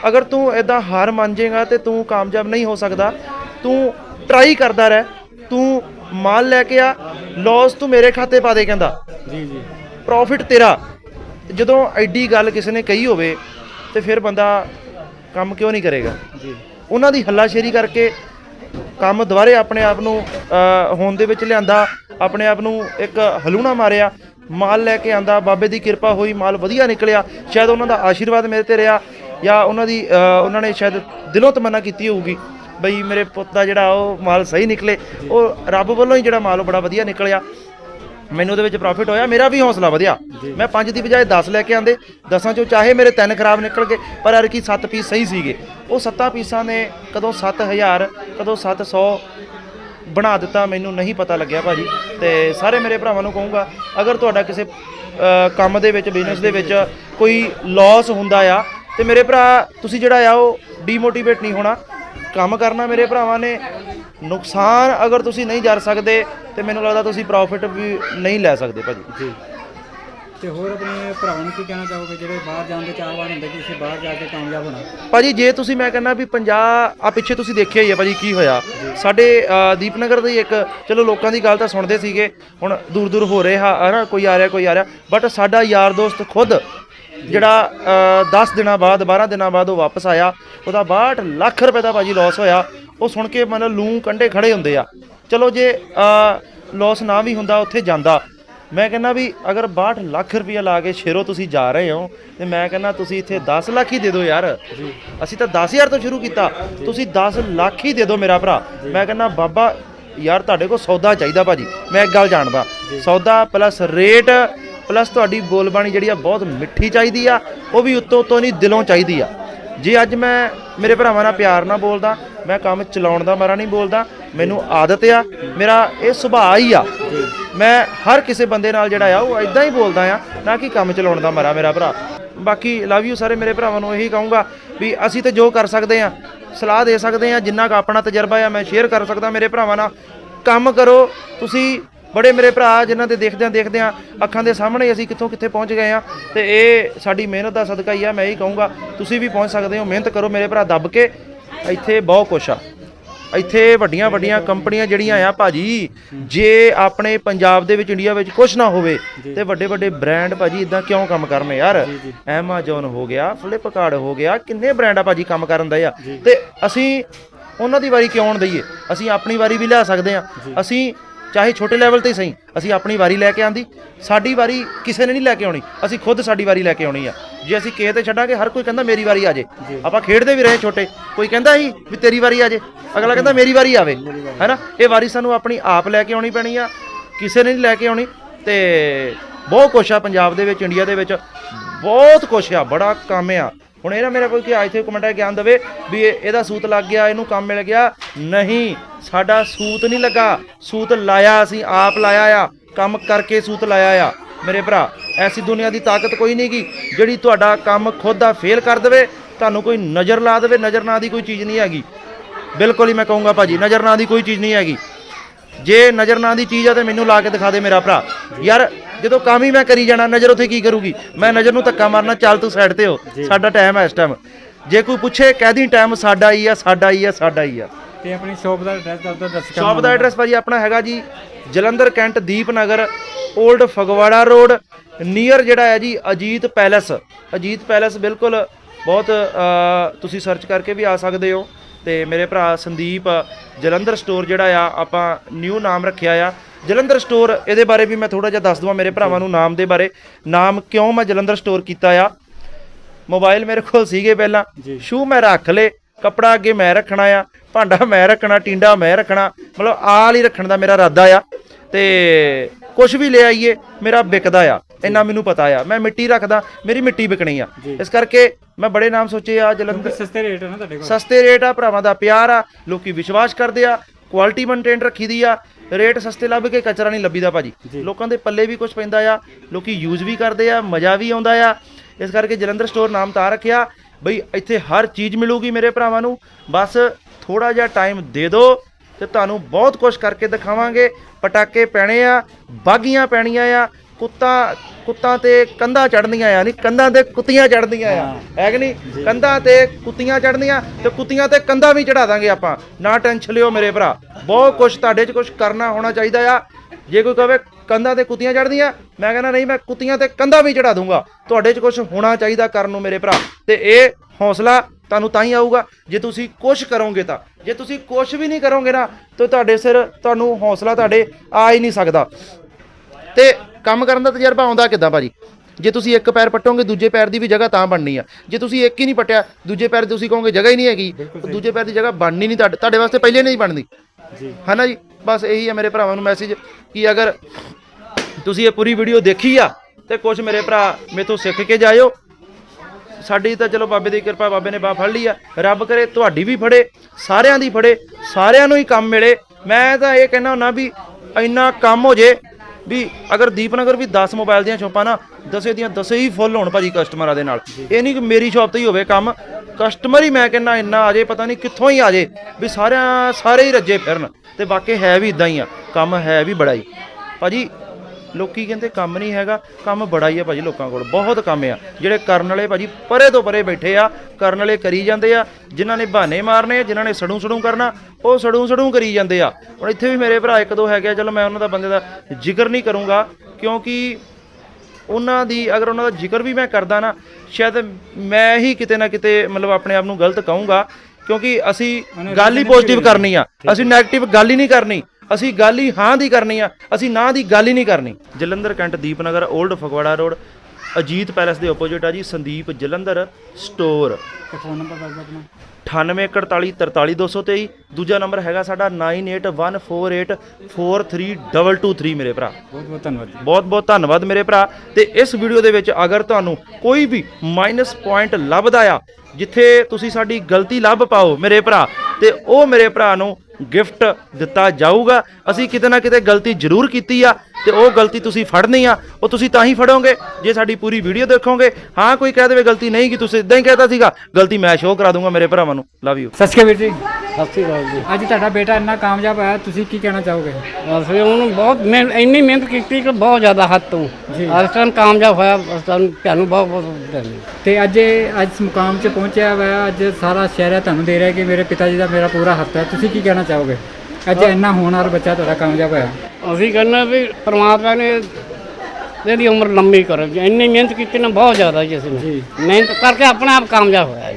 ਅਗਰ ਤੂੰ ਇਦਾਂ ਹਾਰ ਮੰਨ ਜਾਏਗਾ ਤੇ ਤੂੰ ਕਾਮਯਾਬ ਨਹੀਂ ਹੋ ਸਕਦਾ ਤੂੰ ਟਰਾਈ ਕਰਦਾ ਰਹਿ। ਤੂੰ ਮਾਲ ਲੈ ਕੇ ਆ ਲਾਸ ਤੂੰ ਮੇਰੇ ਖਾਤੇ ਪਾ ਦੇ ਕਹਿੰਦਾ। ਜੀ ਜੀ। ਪ੍ਰੋਫਿਟ ਤੇਰਾ। ਜਦੋਂ ਐਡੀ ਗੱਲ ਕਿਸੇ ਨੇ ਕਹੀ ਹੋਵੇ ਤੇ ਫਿਰ ਬੰਦਾ ਕੰਮ ਕਿਉਂ ਨਹੀਂ ਕਰੇਗਾ? ਜੀ। ਉਹਨਾਂ ਦੀ ਹੱਲਾਸ਼ੇਰੀ ਕਰਕੇ ਕੰਮ ਦੁਬਾਰੇ ਆਪਣੇ ਆਪ ਨੂੰ ਹੋਣ ਦੇ ਵਿੱਚ ਲਿਆਂਦਾ, ਆਪਣੇ ਆਪ ਨੂੰ ਇੱਕ ਹਲੂਣਾ ਮਾਰਿਆ, ਮਾਲ ਲੈ ਕੇ ਆਂਦਾ, ਬਾਬੇ ਦੀ ਕਿਰਪਾ ਹੋਈ, ਮਾਲ ਵਧੀਆ ਨਿਕਲਿਆ, ਸ਼ਾਇਦ ਉਹਨਾਂ ਦਾ ਆਸ਼ੀਰਵਾਦ ਮੇਰੇ ਤੇ ਰਿਹਾ, ਜਾਂ ਉਹਨਾਂ ਦੀ ਉਹਨਾਂ ਨੇ ਸ਼ਾਇਦ ਦਿਲੋਂ ਤਮੰਨਾ ਕੀਤੀ ਹੋਊਗੀ, ਬਈ ਮੇਰੇ ਪੁੱਤ ਦਾ ਜਿਹੜਾ ਉਹ ਮਾਲ ਸਹੀ ਨਿਕਲੇ, ਉਹ ਰੱਬ ਵੱਲੋਂ ਹੀ ਜਿਹੜਾ ਮਾਲ ਉਹ ਬੜਾ ਵਧੀਆ ਨਿਕਲਿਆ ਮੈਨੂੰ ਉਹਦੇ ਵਿੱਚ ਪ੍ਰੋਫਿਟ ਹੋਇਆ ਮੇਰਾ ਵੀ ਹੌਸਲਾ ਵਧਿਆ। ਮੈਂ 5 ਦੀ ਬਜਾਏ 10 ਲੈ ਕੇ ਆਂਦੇ 10ਾਂ ਚੋਂ ਚਾਹੇ ਮੇਰੇ ਤਿੰਨ ਖਰਾਬ ਨਿਕਲ ਗਏ ਪਰ ਅਰ ਕੀ 7 ਪੀਸ ਸਹੀ ਸੀਗੇ। ਉਹ 7 ਪੀਸਾਂ ਨੇ ਕਦੋਂ 7000 ਕਦੋਂ 700 ਬਣਾ ਦਿੱਤਾ ਮੈਨੂੰ ਨਹੀਂ ਪਤਾ ਲੱਗਿਆ ਭਾਜੀ। ਤੇ ਸਾਰੇ ਮੇਰੇ ਭਰਾਵਾਂ ਨੂੰ ਕਹੂੰਗਾ ਅਗਰ ਤੁਹਾਡਾ ਕਿਸੇ ਕੰਮ ਦੇ ਵਿੱਚ ਬਿਜ਼ਨਸ ਦੇ ਵਿੱਚ ਕੋਈ ਲਾਸ ਹੁੰਦਾ ਆ ਤੇ ਮੇਰੇ ਭਰਾ ਤੁਸੀਂ ਜਿਹੜਾ ਆ ਉਹ ਡੀਮੋਟੀਵੇਟ ਨਹੀਂ ਹੋਣਾ। ਕੰਮ ਕਰਨਾ ਮੇਰੇ ਭਰਾਵਾਂ ਨੇ ਨੁਕਸਾਨ ਅਗਰ ਤੁਸੀਂ ਨਹੀਂ ਜਰ ਸਕਦੇ ਤੇ ਮੈਨੂੰ ਲੱਗਦਾ ਤੁਸੀਂ ਪ੍ਰੋਫਿਟ ਵੀ ਨਹੀਂ ਲੈ ਸਕਦੇ ਭਾਜੀ। ਜੀ। ਤੇ ਹੋਰ ਆਪਣੇ ਭਰਾਵਾਂ ਨੂੰ ਕੀ ਕਹਿਣਾ ਚਾਹੋਗੇ? ਜਿਹੜੇ ਬਾਹਰ ਜਾਣ ਦੇ ਚਾਹਵਾਨ ਹੁੰਦੇ ਕਿ ਅਸੀਂ ਬਾਹਰ ਜਾ ਕੇ ਕਾਮਯਾਬ ਹੋਣਾ? ਭਾਜੀ ਜੇ ਤੁਸੀਂ ਮੈਂ ਕਹਿੰਦਾ ਵੀ 50 ਆ ਪਿੱਛੇ ਤੁਸੀਂ ਦੇਖਿਆ ਹੀ ਹੈ ਭਾਜੀ ਕੀ ਹੋਇਆ। ਸਾਡੇ ਦੀਪਨਗਰ ਦੀ ਇੱਕ ਚਲੋ ਲੋਕਾਂ ਦੀ ਗੱਲ ਤਾਂ ਸੁਣਦੇ ਸੀਗੇ ਹੁਣ ਦੂਰ ਦੂਰ ਹੋ ਰਿਹਾ ਹੈ ਨਾ ਕੋਈ ਆ ਰਿਹਾ ਕੋਈ ਆ ਰਿਹਾ ਬਟ ਸਾਡਾ ਯਾਰ ਦੋਸਤ ਖੁਦ ਜਿਹੜਾ ਅ, 10 ਦਿਨਾਂ ਬਾਅਦ 12 ਦਿਨਾਂ ਬਾਅਦ ਉਹ ਵਾਪਸ ਆਇਆ ਉਹਦਾ 62 ਲੱਖ ਰੁਪਏ ਦਾ ਭਾਜੀ ਲਾਸ ਹੋਇਆ। ਉਹ ਸੁਣ ਕੇ ਮਤਲਬ ਲੂੰ ਕੰਡੇ ਖੜੇ ਹੁੰਦੇ ਆ। ਚਲੋ ਜੇ ਲਾਸ ਨਾ ਵੀ ਹੁੰਦਾ ਉੱਥੇ ਜਾਂਦਾ। ਮੈਂ ਕਹਿੰਦਾ ਵੀ ਅਗਰ 62 ਲੱਖ ਰੁਪਇਆ ਲਾ ਕੇ ਸ਼ੇਰੋ ਤੁਸੀਂ ਜਾ ਰਹੇ ਹੋ ਤੇ ਮੈਂ ਕਹਿੰਦਾ ਤੁਸੀਂ ਇੱਥੇ 10 ਲੱਖ ਹੀ ਦੇ ਦਿਓ ਯਾਰ। ਅਸੀਂ ਤਾਂ 10000 ਤੋਂ ਸ਼ੁਰੂ ਕੀਤਾ। ਤੁਸੀਂ 10 ਲੱਖ ਹੀ ਦੇ ਦਿਓ ਮੇਰਾ ਭਰਾ। ਮੈਂ ਕਹਿੰਦਾ ਬਾਬਾ ਯਾਰ ਤੁਹਾਡੇ ਕੋਲ ਸੌਦਾ ਚਾਹੀਦਾ ਭਾਜੀ। ਮੈਂ ਇੱਕ ਗੱਲ ਜਾਣਦਾ। ਸੌਦਾ ਪਲੱਸ ਰੇਟ ਪਲੱਸ ਤੁਹਾਡੀ ਬੋਲਬਾਣੀ ਜਿਹੜੀ ਆ ਬਹੁਤ ਮਿੱਠੀ ਚਾਹੀਦੀ ਆ। ਉਹ ਵੀ ਉੱਤੋਂ ਉੱਤੋਂ ਨਹੀਂ ਦਿਲੋਂ ਚਾਹੀਦੀ ਆ। ਜੇ ਅੱਜ ਮੈਂ ਮੇਰੇ ਭਰਾਵਾਂ ਨਾਲ ਪਿਆਰ ਨਾਲ ਬੋਲਦਾ ਮੈਂ ਕੰਮ ਚਲਾਉਣ ਦਾ ਮਾਰਾ ਨਹੀਂ ਬੋਲਦਾ, ਮੈਨੂੰ ਆਦਤ ਆ, ਮੇਰਾ ਇਹ ਸੁਭਾਅ ਹੀ ਆ। ਮੈਂ ਹਰ ਕਿਸੇ ਬੰਦੇ ਨਾਲ ਜਿਹੜਾ ਆ, ਉਹ ਇਦਾਂ ਹੀ ਬੋਲਦਾ ਆ, ਨਾ ਕਿ ਕੰਮ ਚਲਾਉਣ ਦਾ ਮਾਰਾ ਮੇਰਾ ਭਰਾ। ਬਾਕੀ ਲਵ ਯੂ ਸਾਰੇ ਮੇਰੇ ਭਰਾਵਾਂ ਨੂੰ ਇਹੀ ਕਹੂੰਗਾ ਵੀ ਅਸੀਂ ਤੇ ਜੋ ਕਰ ਸਕਦੇ ਆ, ਸਲਾਹ ਦੇ ਸਕਦੇ ਆ, ਜਿੰਨਾ ਕੁ ਆਪਣਾ ਤਜਰਬਾ ਆ, ਮੈਂ ਸ਼ੇਅਰ ਕਰ ਸਕਦਾ ਮੇਰੇ ਭਰਾਵਾਂ ਨਾਲ। ਕੰਮ ਕਰੋ, ਤੁਸੀਂ ਬੜੇ ਮੇਰੇ ਭਰਾ ਜਿਨ੍ਹਾਂ ਦੇ ਦੇਖਦਿਆਂ ਦੇਖਦਿਆਂ ਅੱਖਾਂ ਦੇ ਸਾਹਮਣੇ ਅਸੀਂ ਕਿੱਥੋਂ ਕਿੱਥੇ ਪਹੁੰਚ ਗਏ ਆ, ਤੇ ਇਹ ਸਾਡੀ ਮਿਹਨਤ ਦਾ ਸਦਕਾ ਹੀ ਆ, ਮੈਂ ਇਹੀ ਕਹੂੰਗਾ, ਤੁਸੀਂ ਵੀ ਪਹੁੰਚ ਸਕਦੇ ਹੋ, ਮਿਹਨਤ ਕਰੋ ਮੇਰੇ ਭਰਾ, ਦੱਬ ਕੇ। ਇੱਥੇ ਬਹੁਤ ਕੁਛ ਆ। ਇੱਥੇ ਵੱਡੀਆਂ ਵੱਡੀਆਂ ਕੰਪਨੀਆਂ ਜਿਹੜੀਆਂ ਆ ਭਾਜੀ ਜੇ ਆਪਣੇ ਪੰਜਾਬ ਦੇ ਵਿੱਚ ਇੰਡੀਆ ਵਿੱਚ ਕੁਝ ਨਾ ਹੋਵੇ ਤੇ ਵੱਡੇ ਵੱਡੇ ਬ੍ਰਾਂਡ ਭਾਜੀ ਇਦਾਂ ਕਿਉਂ ਕੰਮ ਕਰਨ ਯਾਰ? ਐਮਾਜ਼ਨ ਹੋ ਗਿਆ ਫਲਿੱਪਕਾਰਟ ਹੋ ਗਿਆ ਕਿੰਨੇ ਬ੍ਰਾਂਡ ਆ ਭਾਜੀ ਕੰਮ ਕਰਨ ਦੇ ਆ। ਤੇ ਅਸੀਂ ਉਹਨਾਂ ਦੀ ਵਾਰੀ ਕਿਉਂ ਆਉਣ ਦਈਏ? ਅਸੀਂ ਆਪਣੀ ਵਾਰੀ ਵੀ ਲਿਆ ਸਕਦੇ ਆ। ਅਸੀਂ ਚਾਹੇ ਛੋਟੇ ਲੈਵਲ ਤੇ ਹੀ ਸਹੀ। ਅਸੀਂ ਆਪਣੀ ਵਾਰੀ ਲੈ ਕੇ ਆਂਦੀ ਸਾਡੀ ਵਾਰੀ ਕਿਸੇ ਨੇ ਨਹੀਂ ਲੈ ਕੇ ਆਉਣੀ। ਅਸੀਂ ਖੁਦ ਸਾਡੀ ਵਾਰੀ ਲੈ ਕੇ ਆਉਣੀ ਆ। ਜੇ ਅਸੀਂ ਕਿਸੇ ਤੇ ਛੱਡਾਂਗੇ ਹਰ ਕੋਈ ਕਹਿੰਦਾ ਮੇਰੀ ਵਾਰੀ ਆ ਜੇ। ਆਪਾਂ ਖੇਡਦੇ ਵੀ ਰਹੇ ਛੋਟੇ। ਕੋਈ ਕਹਿੰਦਾ ਸੀ ਵੀ ਤੇਰੀ ਵਾਰੀ ਆ ਜੇ। ਅਗਲਾ ਕਹਿੰਦਾ ਮੇਰੀ ਵਾਰੀ ਆਵੇ। ਹੈਨਾ? ਇਹ ਵਾਰੀ ਸਾਨੂੰ ਆਪਣੀ ਆਪ ਲੈ ਕੇ ਆਉਣੀ ਪੈਣੀ ਆ। ਕਿਸੇ ਨੇ ਨਹੀਂ ਲੈ ਕੇ ਆਉਣੀ। ਤੇ ਬਹੁਤ ਕੁਛ ਆ ਪੰਜਾਬ ਦੇ ਵਿੱਚ ਇੰਡੀਆ ਦੇ ਵਿੱਚ। ਬਹੁਤ ਕੁਛ ਆ ਬੜਾ ਕੰਮ ਆ। ਹੁਣ ਇਹ ਨਾ ਮੇਰੇ ਕੋਲ ਕਿ ਅੱਜ ਇੱਥੇ ਕਮੈਂਟ ਗਿਆਨ ਦਵੇ ਵੀ ਇਹਦਾ ਸੂਤ ਲੱਗ ਗਿਆ, ਇਹਨੂੰ ਕੰਮ ਮਿਲ ਗਿਆ। ਨਹੀਂ, ਸਾਡਾ ਸੂਤ ਨਹੀਂ ਲੱਗਾ। ਸੂਤ ਲਾਇਆ ਅਸੀਂ, ਆਪ ਲਾਇਆ ਆ। ਕੰਮ ਕਰਕੇ ਸੂਤ ਲਾਇਆ ਆ। ਮੇਰੇ ਭਰਾ, ਐਸੀ ਦੁਨੀਆ ਦੀ ਤਾਕਤ ਕੋਈ ਨਹੀਂ ਗੀ ਜਿਹੜੀ ਤੁਹਾਡਾ ਕੰਮ ਖੁਦ ਦਾ ਫੇਲ ਕਰ ਦੇਵੇ। ਤੁਹਾਨੂੰ ਕੋਈ ਨਜ਼ਰ ਲਾ ਦੇਵੇ, ਨਜ਼ਰ ਨਾਂ ਦੀ ਕੋਈ ਚੀਜ਼ ਨਹੀਂ ਹੈਗੀ। ਬਿਲਕੁਲ ਹੀ ਮੈਂ ਕਹੂੰਗਾ ਭਾਜੀ, ਨਜ਼ਰ ਨਾਂ ਦੀ ਕੋਈ ਚੀਜ਼ ਨਹੀਂ ਹੈਗੀ। ਜੇ ਨਜ਼ਰ ਨਾਂ ਦੀ ਚੀਜ਼ ਆ ਤੇ ਮੈਨੂੰ ਲਾ ਕੇ ਦਿਖਾ ਦੇ ਮੇਰਾ ਭਰਾ। ਯਾਰ ਜਦੋਂ ਕੰਮ ਹੀ ਮੈਂ ਕਰੀ ਜਾਣਾ ਨਜ਼ਰ ਉੱਥੇ ਕੀ ਕਰੂਗੀ? ਮੈਂ ਨਜ਼ਰ ਨੂੰ ਧੱਕਾ ਮਾਰਨਾ ਚੱਲ ਤੂੰ ਸਾਈਡ ਤੇ ਹੋ। ਸਾਡਾ ਟਾਈਮ ਹੈ ਇਸ ਟਾਈਮ ਜੇ ਕੋਈ ਪੁੱਛੇ ਕਹਿ ਦੀ ਟਾਈਮ ਸਾਡਾ ਹੀ ਆ ਸਾਡਾ ਹੀ ਆ ਸਾਡਾ ਹੀ ਆ। ਤੇ ਆਪਣੀ ਸ਼ੌਪ ਦਾ ਐਡਰੈਸ ਦੱਸ ਦਿਓ ਦਰਸ਼ਕਾਂ ਸ਼ਾਪ ਦਾ ਐਡਰੈਸ ਭਾਜੀ ਆਪਣਾ ਹੈਗਾ ਜੀ Jalandhar cantt Deepnagar old Phagwara road near ਜਿਹੜਾ ਹੈ ਜੀ ਅਜੀਤ ਪੈਲੇਸ। ਅਜੀਤ ਪੈਲੇਸ ਬਿਲਕੁਲ ਬਹੁਤ ਤੁਸੀਂ ਸਰਚ ਕਰਕੇ ਵੀ ਆ ਸਕਦੇ ਹੋ। ਤੇ ਮੇਰੇ ਭਰਾ ਸੰਦੀਪ ਜਲੰਧਰ ਸਟੋਰ ਜਿਹੜਾ ਆ ਆਪਾਂ ਨਿਊ ਨਾਮ ਰੱਖਿਆ ਆ। ਜਲੰਧਰ ਸਟੋਰ ਇਹਦੇ ਬਾਰੇ ਵੀ ਮੈਂ ਥੋੜਾ ਜਿਹਾ ਦੱਸ ਦਵਾਂ ਮੇਰੇ ਭਰਾਵਾਂ ਨੂੰ ਨਾਮ ਦੇ ਬਾਰੇ। ਨਾਮ ਕਿਉਂ ਮੈਂ ਜਲੰਧਰ ਸਟੋਰ ਕੀਤਾ ਆ? ਮੋਬਾਈਲ ਮੇਰੇ ਕੋਲ ਸੀਗੇ ਪਹਿਲਾਂ। ਸ਼ੂ ਮੈਂ ਰੱਖ ਲੇ ਕੱਪੜਾ ਅੱਗੇ ਮੈਂ ਰੱਖਣਾ ਆ ਭਾਂਡਾ ਮੈਂ ਰੱਖਣਾ ਟਿੰਡਾ ਮੈਂ ਰੱਖਣਾ ਮਤਲਬ ਆਲ ਹੀ ਰੱਖਣ ਦਾ ਮੇਰਾ ਇਰਾਦਾ ਆ। ਤੇ ਕੁਝ ਵੀ ਲੈ ਆਈਏ ਮੇਰਾ ਵਿਕਦਾ ਆ। ਇੰਨਾ ਮੈਨੂੰ ਪਤਾ ਆ। ਮੈਂ ਮਿੱਟੀ ਰੱਖਦਾ ਮੇਰੀ ਮਿੱਟੀ ਵਿਕਣੀ ਆ। ਇਸ ਕਰਕੇ ਮੈਂ ਬੜੇ ਨਾਮ ਸੋਚੇ ਆ ਜਲੰਧਰ ਸਸਤੇ ਰੇਟ ਹੈ ਨਾ ਤੁਹਾਡੇ ਕੋਲ। ਸਸਤੇ ਰੇਟ ਆ ਭਰਾਵਾਂ ਦਾ ਪਿਆਰ ਆ ਲੋਕੀ ਵਿਸ਼ਵਾਸ ਕਰਦੇ ਆ ਕੁਆਲਿਟੀ ਮੇਨਟੇਨ ਰੱਖੀ ਦੀ ਆ। ਰੇਟ ਸਸਤੇ ਲੱਭ ਕੇ ਕਚਰਾ ਨਹੀਂ ਲੱਭੀਦਾ ਭਾਜੀ। ਲੋਕਾਂ ਦੇ ਪੱਲੇ ਵੀ ਕੁਝ ਪੈਂਦਾ ਆ ਲੋਕੀ ਯੂਜ਼ ਵੀ ਕਰਦੇ ਆ ਮਜ਼ਾ ਵੀ ਆਉਂਦਾ ਆ। ਇਸ ਕਰਕੇ ਜਲੰਧਰ ਸਟੋਰ ਨਾਮ ਤਾਂ ਰੱਖਿਆ ਬਈ ਇੱਥੇ ਹਰ ਚੀਜ਼ ਮਿਲੂਗੀ ਮੇਰੇ ਭਰਾਵਾਂ ਨੂੰ। ਬਸ ਥੋੜਾ ਜਿਹਾ ਟਾਈਮ ਦੇ ਦਿਓ ਤੇ ਤੁਹਾਨੂੰ ਬਹੁਤ ਕੁਝ ਕਰਕੇ ਦਿਖਾਵਾਂਗੇ। ਪਟਾਕੇ ਪੈਣੇ ਆ ਬਾਗੀਆਂ ਪੈਣੀਆਂ ਆ ਕੁੱਤਾ ਕੁੱਤਾਂ ਤੇ ਕੰਧਾਂ ਚੜਨੀਆਂ ਆ ਨਹੀਂ ਕੰਧਾਂ ਤੇ ਕੁੱਤੀਆਂ ਚੜਨੀਆਂ ਆ ਹੈ। ਕਿ ਨਹੀਂ? ਕੰਧਾਂ ਤੇ ਕੁੱਤੀਆਂ ਚੜਨੀਆਂ ਤੇ ਕੁੱਤੀਆਂ ਤੇ ਕੰਧਾਂ ਵੀ ਚੜਾ ਦਾਂਗੇ ਆਪਾਂ। ਨਾ ਟੈਨਸ਼ਨ ਲਿਓ ਮੇਰੇ ਭਰਾ। ਬਹੁਤ ਕੁਝ ਤੁਹਾਡੇ 'ਚ ਕੁਝ ਕਰਨਾ ਹੋਣਾ ਚਾਹੀਦਾ ਆ। ਜੇ ਕੋਈ ਕਹੇ ਕੰਧਾਂ ਤੇ ਕੁੱਤੀਆਂ ਚੜਦੀਆਂ ਮੈਂ ਕਹਿੰਦਾ ਨਹੀਂ ਮੈਂ ਕੁੱਤੀਆਂ ਤੇ ਕੰਧਾਂ ਵੀ ਚੜਾ ਦੂੰਗਾ। ਤੁਹਾਡੇ 'ਚ ਕੁਝ ਹੋਣਾ ਚਾਹੀਦਾ ਕਰਨ ਨੂੰ ਮੇਰੇ ਭਰਾ। ਤੇ ਇਹ ਹੌਸਲਾ ਤੁਹਾਨੂੰ ਤਾਂ ਹੀ ਆਊਗਾ ਜੇ ਤੁਸੀਂ ਕੁਝ ਕਰੋਗੇ ਤਾਂ। ਜੇ ਤੁਸੀਂ ਕੁਝ ਵੀ ਨਹੀਂ ਕਰੋਗੇ ਨਾ ਤਾਂ ਤੁਹਾਡੇ ਸਿਰ ਤੁਹਾਨੂੰ ਹੌਸਲਾ ਤੁਹਾਡੇ ਆ ਹੀ ਨਹੀਂ ਸਕਦਾ। ਤੇ ਕੰਮ ਕਰਨ ਦਾ ਤਜਰਬਾ ਆਉਂਦਾ ਕਿੱਦਾਂ ਭਾਜੀ? ਜੇ ਤੁਸੀਂ ਇੱਕ ਪੈਰ ਪੱਟੋਗੇ ਦੂਜੇ ਪੈਰ ਦੀ ਵੀ ਜਗ੍ਹਾ ਤਾਂ ਬਣਨੀ ਆ। ਜੇ ਤੁਸੀਂ ਇੱਕ ਹੀ ਨਹੀਂ ਪੱਟਿਆ ਦੂਜੇ ਪੈਰ ਦੀ ਤੁਸੀਂ ਕਹੋਗੇ ਜਗ੍ਹਾ ਹੀ ਨਹੀਂ ਹੈਗੀ। ਤਾਂ ਦੂਜੇ ਪੈਰ ਦੀ ਜਗ੍ਹਾ ਬਣਨੀ ਨਹੀਂ ਤੁਹਾਡੇ ਤੁਹਾਡੇ ਵਾਸਤੇ ਪਹਿਲੇ ਨਹੀਂ ਬਣਦੀ। ਜੀ। ਹਨਾ ਜੀ? ਬਸ ਇਹੀ ਹੈ ਮੇਰੇ ਭਰਾਵਾਂ ਨੂੰ ਮੈਸੇਜ ਕਿ ਅਗਰ ਤੁਸੀਂ ਇਹ ਪੂਰੀ ਵੀਡੀਓ ਦੇਖੀ ਆ ਤੇ ਕੁਝ ਮੇਰੇ ਭਰਾ ਮੇਥੋਂ ਸਿੱਖ ਕੇ ਜਾਇਓ। ਸਾਡੀ ਤਾਂ ਚਲੋ ਬਾਬੇ ਦੀ ਕਿਰਪਾ ਬਾਬੇ ਨੇ ਬਾਹ ਫੜ ਲਈ ਆ। ਰੱਬ ਕਰੇ ਤੁਹਾਡੀ ਵੀ ਫੜੇ ਸਾਰਿਆਂ ਦੀ ਫੜੇ ਸਾਰਿਆਂ ਨੂੰ ਹੀ ਕੰਮ ਮਿਲੇ। ਮੈਂ ਤਾਂ ਇਹ ਕਹਿਣਾ ਹੁੰਦਾ ਵੀ ਇੰਨਾ ਕੰਮ ਹੋ ਜੇ ਵੀ ਅਗਰ ਦੀਪਨਗਰ ਵੀ 10 ਮੋਬਾਈਲ ਦੀਆਂ ਸ਼ੋਪਾਂ ਨਾ ਦਸੇ ਦੀਆਂ ਦਸੇ ਹੀ ਫੁੱਲ ਹੋਣ ਭਾਜੀ ਕਸਟਮਰਾਂ ਦੇ ਨਾਲ। ਇਹ ਨਹੀਂ ਕਿ ਮੇਰੀ ਸ਼ਾਪ ਤੇ ਹੀ ਹੋਵੇ ਕੰਮ ਕਸਟਮਰ ਹੀ ਮੈਂ ਕਹਿੰਦਾ ਇੰਨਾ ਆ ਜੇ ਪਤਾ ਨਹੀਂ ਕਿੱਥੋਂ ਹੀ ਆ ਜੇ ਵੀ ਸਾਰਿਆਂ ਸਾਰੇ ਹੀ ਰੱਜੇ ਫਿਰਨ ਤੇ ਬਾਕੀ ਹੈ ਵੀ ਇਦਾਂ ਹੀ ਆ ਕੰਮ ਹੈ ਵੀ ਬੜਾ ਹੀ। ਭਾਜੀ ਲੋਕੀ ਕਹਿੰਦੇ ਕੰਮ ਨਹੀਂ ਹੈਗਾ ਕੰਮ ਬੜਾ ਹੀ ਆ ਭਾਜੀ ਲੋਕਾਂ ਕੋਲ ਬਹੁਤ ਕੰਮ ਆ। ਜਿਹੜੇ ਕਰਨ ਵਾਲੇ ਭਾਜੀ ਪਰੇ ਤੋਂ ਪਰੇ ਬੈਠੇ ਆ ਕਰਨ ਵਾਲੇ ਕਰੀ ਜਾਂਦੇ ਆ ਜਿਨ੍ਹਾਂ ਨੇ ਬਹਾਨੇ ਮਾਰਨੇ ਜਿਨ੍ਹਾਂ ਨੇ ਸੜੂ ਸੜੂ ਕਰਨਾ ਉਹ ਸੜੂ ਸੜੂ ਕਰੀ ਜਾਂਦੇ ਆ। ਹੁਣ ਇੱਥੇ ਵੀ ਮੇਰੇ ਭਰਾ ਇੱਕ ਦੋ ਹੈਗੇ ਆ ਚਲੋ ਮੈਂ ਉਹਨਾਂ ਦਾ ਬੰਦੇ ਦਾ ਜ਼ਿਕਰ ਨਹੀਂ ਕਰੂੰਗਾ ਕਿਉਂਕਿ ਉਹਨਾਂ ਦੀ ਅਗਰ ਉਹਨਾਂ ਦਾ ਜ਼ਿਕਰ ਵੀ ਮੈਂ ਕਰਦਾ ਨਾ ਸ਼ਾਇਦ ਮੈਂ ਹੀ ਕਿਤੇ ਨਾ ਕਿਤੇ ਮਤਲਬ ਆਪਣੇ ਆਪ ਨੂੰ ਗਲਤ ਕਹੂੰਗਾ ਕਿਉਂਕਿ ਅਸੀਂ ਗੱਲ ਹੀ ਪੋਜ਼ਿਟਿਵ ਕਰਨੀ ਆ। ਅਸੀਂ 네ਗੇਟਿਵ ਗੱਲ ਹੀ ਨਹੀਂ ਕਰਨੀ। ਅਸੀਂ ਗੱਲ ਹੀ ਹਾਂ ਦੀ ਕਰਨੀ ਆ ਅਸੀਂ ਨਾ ਦੀ ਗੱਲ ਹੀ ਨਹੀਂ ਕਰਨੀ। Jalandhar cantt Deepnagar old Phagwara road Ajit palace ਦੇ ਆਪੋਜ਼ਿਟ ਆ ਜੀ Sandeep Jalandhar store phone number ਦੱਸ ਦਿਓ ਆਪਣਾ 9841433223 ਦੂਜਾ ਨੰਬਰ ਹੈਗਾ ਸਾਡਾ 9814843223 ਮੇਰੇ ਭਰਾ। ਬਹੁਤ ਬਹੁਤ ਧੰਨਵਾਦ ਬਹੁਤ ਬਹੁਤ ਧੰਨਵਾਦ ਮੇਰੇ ਭਰਾ। ਤੇ ਇਸ ਵੀਡੀਓ ਦੇ ਵਿੱਚ ਅਗਰ ਤੁਹਾਨੂੰ ਕੋਈ ਵੀ ਮਾਈਨਸ ਪੁਆਇੰਟ ਲੱਭਦਾ ਆ ਜਿੱਥੇ ਤੁਸੀਂ ਸਾਡੀ ਗਲਤੀ ਲੱਭ ਪਾਓ ਮੇਰੇ ਭਰਾ ਤੇ ਉਹ ਮੇਰੇ ਭਰਾ ਨੂੰ ਗਿਫਟ ਦਿੱਤਾ ਜਾਊਗਾ। ਅਸੀਂ ਕਿਤੇ ਨਾ ਕਿਤੇ ਗਲਤੀ ਜ਼ਰੂਰ ਕੀਤੀ ਆ ਤੇ ਉਹ ਗਲਤੀ ਤੁਸੀਂ ਫੜਨੀ ਆ, ਉਹ ਤੁਸੀਂ ਤਾਂ ਹੀ ਫੜੋਗੇ, ਜੇ ਸਾਡੀ ਪੂਰੀ ਵੀਡੀਓ ਦੇਖੋਗੇ। ਹਾਂ, ਕੋਈ ਕਹਿ ਦੇਵੇ ਗਲਤੀ ਨਹੀਂ ਕੀ ਤੁਸੀਂ ਇਦਾਂ ਹੀ ਕਹਿਤਾ ਸੀਗਾ, ਗਲਤੀ ਮੈਂ ਸ਼ੋਅ ਕਰਾ ਦੂੰਗਾ ਮੇਰੇ ਭਰਾਵਾਂ ਨੂੰ। ਲਵ ਯੂ ਸਤਿ ਸ਼੍ਰੀ ਅਕਾਲ ਵੀਰ ਜੀ। ਸਤਿ ਸ਼੍ਰੀ ਅਕਾਲ ਜੀ। ਅੱਜ ਤੁਹਾਡਾ ਬੇਟਾ ਇੰਨਾ ਕਾਮਯਾਬ ਹੋਇਆ ਤੁਸੀਂ ਕੀ ਕਹਿਣਾ ਚਾਹੋਗੇ? ਅਸੀਂ ਉਹਨੂੰ ਬਹੁਤ ਮਿਹਨਤ ਇੰਨੀ ਮਿਹਨਤ ਕੀਤੀ ਕਿ ਬਹੁਤ ਜ਼ਿਆਦਾ ਹੱਦ ਤੋਂ। ਜੀ। ਇਸ ਟਾਈਮ ਕਾਮਯਾਬ ਹੋਇਆ ਉਸ ਟਾਈਮ ਤੁਹਾਨੂੰ ਬਹੁਤ ਬਹੁਤ ਧੰਨਵਾਦ। ਤੇ ਅੱਜ ਇਹ ਅੱਜ ਇਸ ਮੁਕਾਮ 'ਚ ਪਹੁੰਚਿਆ ਹੋਇਆ ਅੱਜ ਸਾਰਾ ਸ਼ਹਿਰ ਤੁਹਾਨੂੰ ਦੇ ਰਿਹਾ ਕਿ ਮੇਰੇ ਪਿਤਾ ਜੀ ਦਾ ਮੇਰਾ ਪੂਰਾ ਹੱਥ ਹੈ। ਤੁਸੀਂ ਕੀ ਕਹਿਣਾ ਚਾਹੋਗੇ? ਅੱਜ ਇੰਨਾ ਹੋਣਹਾਰ ਬੱਚਾ ਤੁਹਾਡਾ ਕਾਮਯਾਬ ਹੋਇਆ। ਅਸੀਂ ਕਹਿੰਦੇ ਵੀ ਪ੍ਰਮਾਤਮਾ ਨੇ ਇਹਦੀ ਉਮਰ ਲੰਮੀ ਕਰੋ ਜੀ। ਇੰਨੀ ਮਿਹਨਤ ਕੀਤੀ ਨਾ ਬਹੁਤ ਜ਼ਿਆਦਾ ਜੀ ਅਸੀਂ ਨੇ। ਮਿਹਨਤ ਕਰਕੇ ਆਪਣੇ ਆਪ ਕਾਮਯਾਬ ਹੋਇਆ ਜੀ।